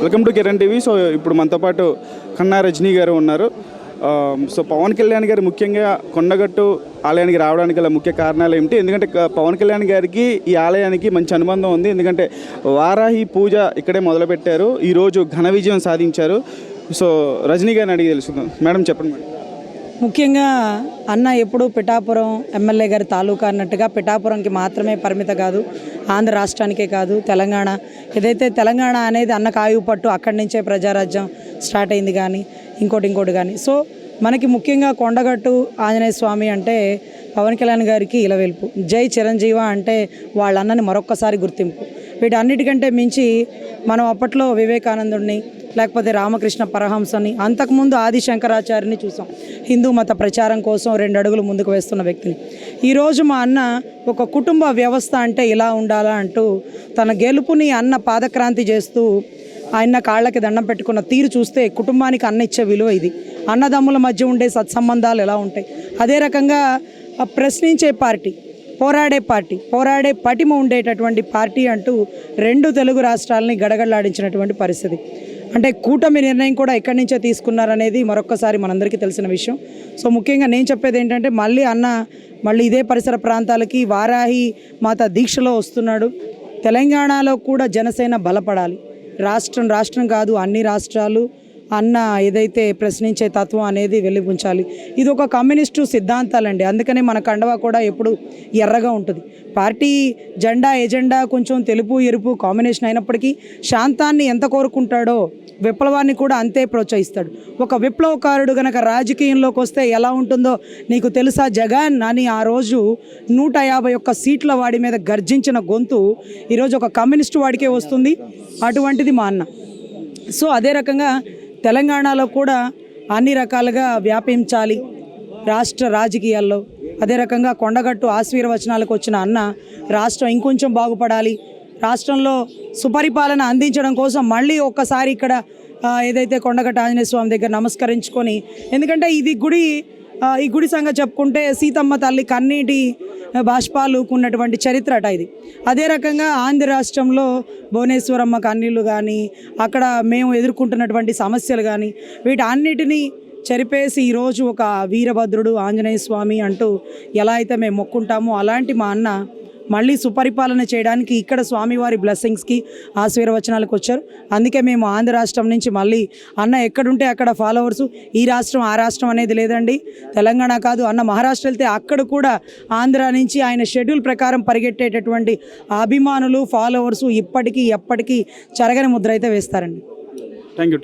Welcome to Kiran TV. So ఇప్పుడు మనతో పాటు కన్నా రజనీ గారు ఉన్నారు. సో పవన్ కళ్యాణ్ గారు ముఖ్యంగా కొండగట్టు ఆలయానికి రావడానికి గల ముఖ్య కారణాలు ఏమిటి? ఎందుకంటే పవన్ కళ్యాణ్ గారికి ఈ ఆలయానికి మంచి అనుబంధం ఉంది. ఎందుకంటే వారాహి పూజ ఇక్కడే మొదలుపెట్టారు. ఈరోజు ఘన విజయం సాధించారు. సో రజనీ గారిని అడిగి తెలుసుకుందాం. మేడం చెప్పండి మేడం. ముఖ్యంగా అన్న ఎప్పుడు పిఠాపురం ఎమ్మెల్యే గారి తాలూకా అన్నట్టుగా పిఠాపురంకి మాత్రమే పరిమిత కాదు ఆంధ్ర రాష్ట్రానికే కాదు తెలంగాణ. ఏదైతే తెలంగాణ అనేది అన్న కాయువు పట్టు అక్కడి నుంచే ప్రజారాజ్యం స్టార్ట్ అయింది కానీ ఇంకోటి ఇంకోటి కానీ. సో మనకి ముఖ్యంగా కొండగట్టు ఆంజనేయ స్వామి అంటే పవన్ కళ్యాణ్ గారికి ఇలవెల్పు. జై చిరంజీవ అంటే వాళ్ళ అన్నని మరొక్కసారి గుర్తింపు. వీటన్నిటికంటే మించి మనం అప్పట్లో వివేకానందుడిని లేకపోతే రామకృష్ణ పరహంసని అంతకుముందు ఆది శంకరాచార్యని చూసాం. హిందూ మత ప్రచారం కోసం రెండు అడుగులు ముందుకు వేస్తున్న వ్యక్తిని. ఈరోజు మా అన్న ఒక కుటుంబ వ్యవస్థ అంటే ఇలా ఉండాలా అంటూ తన గెలుపుని అన్న పాదక్రాంతి చేస్తూ ఆయన కాళ్ళకి దండం పెట్టుకున్న తీరు చూస్తే కుటుంబానికి అన్న ఇచ్చే విలువ ఇది. అన్నదమ్ముల మధ్య ఉండే సత్సంబంధాలు ఎలా ఉంటాయి? అదే రకంగా ప్రశ్నించే పార్టీ పోరాడే పార్టీ పోరాడే పటిమ ఉండేటటువంటి పార్టీ అంటూ రెండు తెలుగు రాష్ట్రాలని గడగడలాడించినటువంటి పరిస్థితి. అంటే కూటమి నిర్ణయం కూడా ఎక్కడి నుంచో తీసుకున్నారనేది మరొకసారి మనందరికీ తెలిసిన విషయం. సో ముఖ్యంగా నేను చెప్పేది ఏంటంటే మళ్ళీ అన్న మళ్ళీ ఇదే పరిసర ప్రాంతాలకి వారాహి మాత దీక్షలో వస్తున్నాడు. తెలంగాణలో కూడా జనసేన బలపడాలి. రాష్ట్రం రాష్ట్రం కాదు అన్ని రాష్ట్రాలు అన్న ఏదైతే ప్రశ్నించే తత్వం అనేది వెలిబుంచాలి ఇది ఒక కమ్యూనిస్టు సిద్ధాంతాలండి. అందుకనే మన కండవా కూడా ఎప్పుడు ఎర్రగా ఉంటుంది. పార్టీ జెండా ఎజెండా కొంచెం తెలుపు ఎరుపు కాంబినేషన్ అయినప్పటికీ శాంతాన్ని ఎంత కోరుకుంటాడో విప్లవాన్ని కూడా అంతే ప్రోత్సహిస్తాడు. ఒక విప్లవకారుడు గనక రాజకీయంలోకి వస్తే ఎలా ఉంటుందో నీకు తెలుసా జగన్? అని ఆ రోజు నూట యాభై ఒక్క సీట్ల వాడి మీద గర్జించిన గొంతు ఈరోజు ఒక కమ్యూనిస్టు వాడికే వస్తుంది. అటువంటిది మా అన్న. సో అదే రకంగా తెలంగాణలో కూడా అన్ని రకాలుగా వ్యాపించాలి రాష్ట్ర రాజకీయాల్లో. అదే రకంగా కొండగట్టు ఆశీర్వచనాలకు వచ్చిన అన్న రాష్ట్రం ఇంకొంచెం బాగుపడాలి. రాష్ట్రంలో సుపరిపాలన అందించడం కోసం మళ్ళీ ఒక్కసారి ఇక్కడ ఏదైతే కొండగట్టు ఆంజనేయ స్వామి దగ్గర నమస్కరించుకొని ఎందుకంటే ఇది గుడి ఈ గుడి సంగతి చెప్పుకుంటే సీతమ్మ తల్లి కన్నీటి బాష్పాలుకున్నటువంటి చరిత్ర అట ఇది. అదే రకంగా ఆంధ్ర రాష్ట్రంలో భువనేశ్వరమ్మ కన్నీళ్ళు కానీ అక్కడ మేము ఎదుర్కొంటున్నటువంటి సమస్యలు కానీ వీటన్నిటినీ చెరిపేసి ఈరోజు ఒక వీరభద్రుడు ఆంజనేయ స్వామి అంటూ ఎలా అయితే మేము మొక్కుంటామో అలాంటి మా అన్న మళ్ళీ సుపరిపాలన చేయడానికి ఇక్కడ స్వామివారి బ్లెస్సింగ్స్కి ఆశీర్వచనాలకు వచ్చారు. అందుకే మేము ఆంధ్ర రాష్ట్రం నుంచి మళ్ళీ అన్న ఎక్కడుంటే అక్కడ ఫాలోవర్సు ఈ రాష్ట్రం ఆ రాష్ట్రం అనేది లేదండి. తెలంగాణ కాదు అన్న మహారాష్ట్ర వెళ్తే అక్కడ కూడా ఆంధ్ర నుంచి ఆయన షెడ్యూల్ ప్రకారం పరిగెట్టేటటువంటి అభిమానులు ఫాలోవర్సు ఇప్పటికీ ఎప్పటికీ చెరగని ముద్ర అయితే వేస్తారండి. Thank you